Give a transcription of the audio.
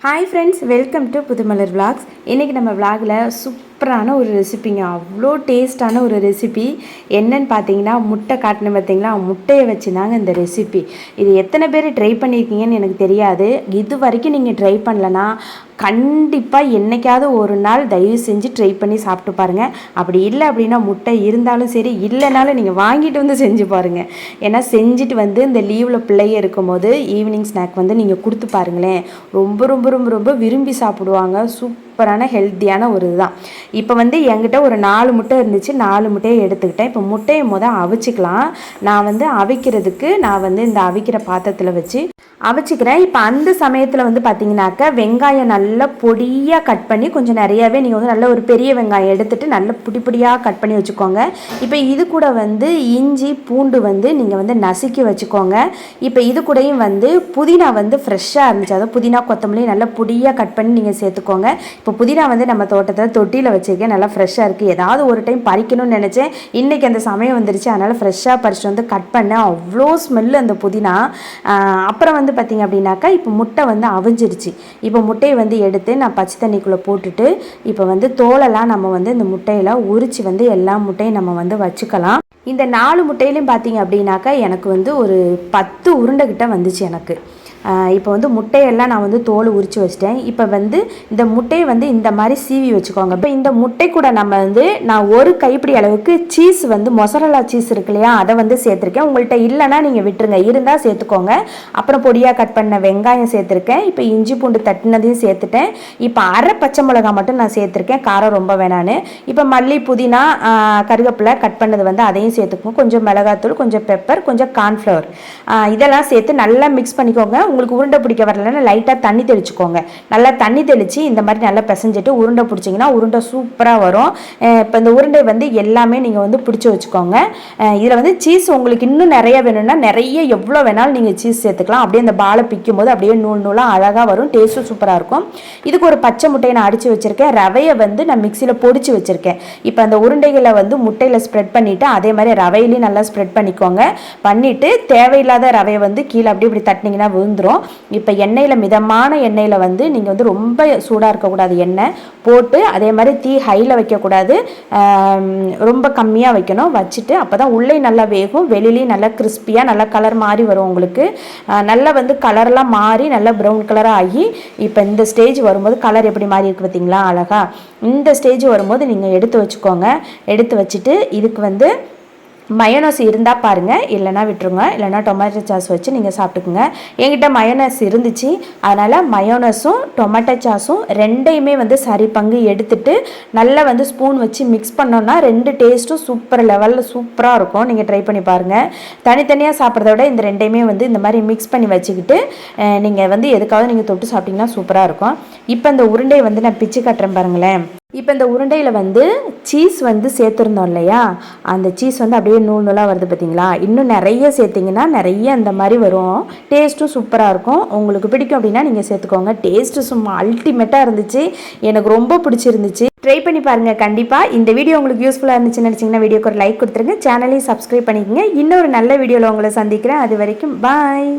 Hi friends welcome to Pudhumalar vlogs இன்றைக்கி நம்ம விளாகில் சூப்பரான ஒரு ரெசிபிங்க அவ்வளோ டேஸ்டான ஒரு ரெசிபி என்னன்னு பார்த்தீங்கன்னா முட்டை காட்டின பார்த்தீங்களா முட்டையை வச்சு தாங்க இந்த ரெசிபி இது எத்தனை பேர் ட்ரை பண்ணியிருக்கீங்கன்னு எனக்கு தெரியாது. இது வரைக்கும் நீங்கள் ட்ரை பண்ணலன்னா கண்டிப்பாக என்னைக்காவது ஒரு நாள் தயவு செஞ்சு ட்ரை பண்ணி சாப்பிட்டு பாருங்கள் அப்படி இல்லை அப்படின்னா முட்டை இருந்தாலும் சரி இல்லைனாலும் நீங்கள் வாங்கிட்டு வந்து செஞ்சு பாருங்கள் ஏன்னா செஞ்சுட்டு வந்து இந்த லீவில் பிள்ளைய இருக்கும்போது ஈவினிங் ஸ்நாக் வந்து நீங்கள் கொடுத்து பாருங்களேன். ரொம்ப ரொம்ப ரொம்ப ரொம்ப விரும்பி சாப்பிடுவாங்க. சூப் சூப்பரான ஹெல்த்தியான ஒரு இதுதான். இப்போ வந்து என்கிட்ட ஒரு நாலு முட்டை இருந்துச்சு. நாலு முட்டையை எடுத்துக்கிட்டேன். இப்போ முட்டையை முதல் அவிச்சிக்கலாம். நான் வந்து அவிக்கிறதுக்கு நான் வந்து இந்த அவிக்கிற பாத்திரத்தில் வச்சு அவிச்சிக்கிறேன். இப்போ அந்த சமயத்தில் வந்து பார்த்தீங்கன்னாக்கா வெங்காயம் நல்லா பொடியாக கட் பண்ணி கொஞ்சம் நிறையாவே நீங்கள் வந்து நல்ல ஒரு பெரிய வெங்காயம் எடுத்துகிட்டு நல்ல பொடி பொடியாக கட் பண்ணி வச்சுக்கோங்க. இப்போ இது கூட வந்து இஞ்சி பூண்டு வந்து நீங்கள் வந்து நசுக்கி வச்சுக்கோங்க. இப்போ இது கூடயும் வந்து புதினா வந்து ஃப்ரெஷ்ஷாக இருந்துச்சு. அதாவது புதினா கொத்தமல்லி நல்லா பொடியாக கட் பண்ணி நீங்கள் சேர்த்துக்கோங்க. இப்போ புதினா வந்து நம்ம தோட்டத்தில் தொட்டியில் வச்சுருக்கேன். நல்லா ஃப்ரெஷ்ஷாக இருக்குது ஏதாவது ஒரு டைம் பறிக்கணும்னு நினச்சேன். இன்றைக்கி அந்த சமயம் வந்துருச்சு. அதனால் ஃப்ரெஷ்ஷாக பறிச்சுட்டு வந்து கட் பண்ணேன். அவ்வளோ ஸ்மெல்லு அந்த புதினா. அப்புறம் வந்து பார்த்திங்க அப்படின்னாக்கா இப்போ முட்டை வந்து அவிஞ்சிருச்சு. இப்போ முட்டையை வந்து எடுத்து நான் பச்சை தண்ணிக்குள்ளே போட்டுட்டு இப்போ வந்து தோலெல்லாம் நம்ம வந்து இந்த முட்டையில் உரிச்சு வந்து எல்லா முட்டையும் நம்ம வந்து வச்சுக்கலாம். இந்த நாலு முட்டையிலையும் பார்த்தீங்க அப்படின்னாக்கா எனக்கு வந்து ஒரு பத்து உருண்டைக்கிட்ட வந்துச்சு எனக்கு. இப்போ வந்து முட்டையெல்லாம் நான் வந்து தோல் உரித்து வச்சிட்டேன். இப்போ வந்து இந்த முட்டையை வந்து இந்த மாதிரி சீவி வச்சுக்கோங்க. இப்போ இந்த முட்டை கூட நம்ம வந்து நான் ஒரு கைப்பிடி அளவுக்கு சீஸ் வந்து மொசரலா சீஸ் இருக்கு இல்லையா அதை வந்து சேர்த்துருக்கேன். உங்கள்கிட்ட இல்லைன்னா நீங்கள் விட்டுருங்க. இருந்தால் சேர்த்துக்கோங்க. அப்புறம் பொடியாக கட் பண்ண வெங்காயம் சேர்த்துருக்கேன். இப்போ இஞ்சி பூண்டு தட்டினதையும் சேர்த்துட்டேன். இப்போ அரை பச்சை மிளகா மட்டும் நான் சேர்த்துருக்கேன். காரம் ரொம்ப வேணான்னு. இப்போ மல்லி புதினா கருவேப்பிலை கட் பண்ணது வந்து அதையும் சேர்த்துக்கோங்க. கொஞ்சம் மிளகாத்தூள் கொஞ்சம் பெப்பர் கொஞ்சம் கார்ன்ஃப்ளவர் இதெல்லாம் சேர்த்து நல்லா மிக்ஸ் பண்ணிக்கோங்க. உங்களுக்கு உருண்டை பிடிக்க வரலன்னா லைட்டாக தண்ணி தெளிச்சுக்கோங்க. நல்லா தண்ணி தெளித்து இந்த மாதிரி நல்லா பிசைஞ்சிட்டு உருண்டை பிடிச்சிங்கன்னா உருண்டை சூப்பராக வரும். இப்போ இந்த உருண்டை வந்து எல்லாமே நீங்கள் வந்து பிடிச்சி வச்சுக்கோங்க. இதில் வந்து சீஸ் உங்களுக்கு இன்னும் நிறைய வேணும்னா நிறைய எவ்வளோ வேணாலும் நீங்கள் சீஸ் சேர்த்துக்கலாம். அப்படியே அந்த பாலை பிக்கும் போது அப்படியே நூல் நூலாக அழகாக வரும். டேஸ்ட்டும் சூப்பராக இருக்கும். இதுக்கு ஒரு பச்சை முட்டையை நான் அடித்து வச்சுருக்கேன். ரவையை வந்து நான் மிக்சியில் பொடிச்சு வச்சுருக்கேன். இப்போ அந்த உருண்டைகளை வந்து முட்டையில் ஸ்ப்ரெட் பண்ணிவிட்டு அதே மாதிரி ரவையிலையும் நல்லா ஸ்ப்ரெட் பண்ணிக்கோங்க. பண்ணிவிட்டு தேவையில்லாத ரவையை வந்து கீழே அப்படி இப்படி தட்டினீங்கன்னா விழுந்துரும். இப்போ எண்ணெயில் மிதமான எண்ணெயில் வந்து நீங்கள் வந்து ரொம்ப சூடாக இருக்கக்கூடாது. எண்ணெய் போட்டு அதே மாதிரி தீ ஹையில் வைக்கக்கூடாது. ரொம்ப கம்மியாக வைக்கணும். வச்சுட்டு அப்போ தான் உள்ளே நல்லா வேகும். வெளிலேயும் நல்லா கிறிஸ்பியாக நல்லா கலர் மாறி வரும் உங்களுக்கு. நல்லா வந்து கலர்லாம் மாறி நல்லா ப்ரௌன் கலராக ஆகி இப்போ இந்த ஸ்டேஜ் வரும்போது கலர் எப்படி மாறி இருக்கு பார்த்தீங்களா அழகா. இந்த ஸ்டேஜ் வரும்போது நீங்கள் எடுத்து வச்சுக்கோங்க. எடுத்து வச்சுட்டு இதுக்கு வந்து மயோனஸ் இருந்தால் பாருங்கள் இல்லைனா விட்டுருங்க. இல்லைனா டொமேட்டோ சாஸ் வச்சு நீங்கள் சாப்பிட்டுக்குங்க. என்கிட்ட மயோனஸ் இருந்துச்சு. அதனால் மயோனஸும் டொமேட்டோ சாஸும் ரெண்டையுமே வந்து சரி பங்கு எடுத்துட்டு நல்லா வந்து ஸ்பூன் வச்சு மிக்ஸ் பண்ணோன்னா ரெண்டு டேஸ்ட்டும் சூப்பர் லெவலில் சூப்பராக இருக்கும். நீங்கள் ட்ரை பண்ணி பாருங்கள் தனித்தனியாக சாப்பிட்றத விட இந்த ரெண்டையுமே வந்து இந்த மாதிரி மிக்ஸ் பண்ணி வச்சுக்கிட்டு நீங்கள் வந்து எதுக்காவது நீங்கள் தொட்டு சாப்பிட்டிங்கன்னா சூப்பராக இருக்கும். இப்போ இந்த உருண்டையை வந்து நான் பிச்சு கட்டுறேன் பாருங்களேன். இப்போ இந்த உருண்டையில் வந்து சீஸ் வந்து சேர்த்துருந்தோம் இல்லையா? அந்த சீஸ் வந்து அப்படியே நூல் நூலாக வருது பார்த்தீங்களா இன்னும் நிறைய சேர்த்திங்கன்னா நிறைய அந்த மாதிரி வரும். டேஸ்ட்டும் சூப்பராக இருக்கும். உங்களுக்கு பிடிக்கும் அப்படின்னா நீங்கள் சேர்த்துக்கோங்க. டேஸ்ட்டு சும்மா அல்டிமேட்டாக இருந்துச்சு. எனக்கு ரொம்ப பிடிச்சிருந்துச்சு. ட்ரை பண்ணி பாருங்கள் கண்டிப்பாக இந்த வீடியோ உங்களுக்கு யூஸ்ஃபுல்லாக இருந்துச்சுன்னு நினச்சிங்கன்னா வீடியோக்கு ஒரு லைக் கொடுத்துருங்க. சேனலையும் சப்ஸ்கிரைப் பண்ணிக்கோங்க. இன்னொரு நல்ல வீடியோவில் உங்களை சந்திக்கிறேன். அது வரைக்கும் பாய்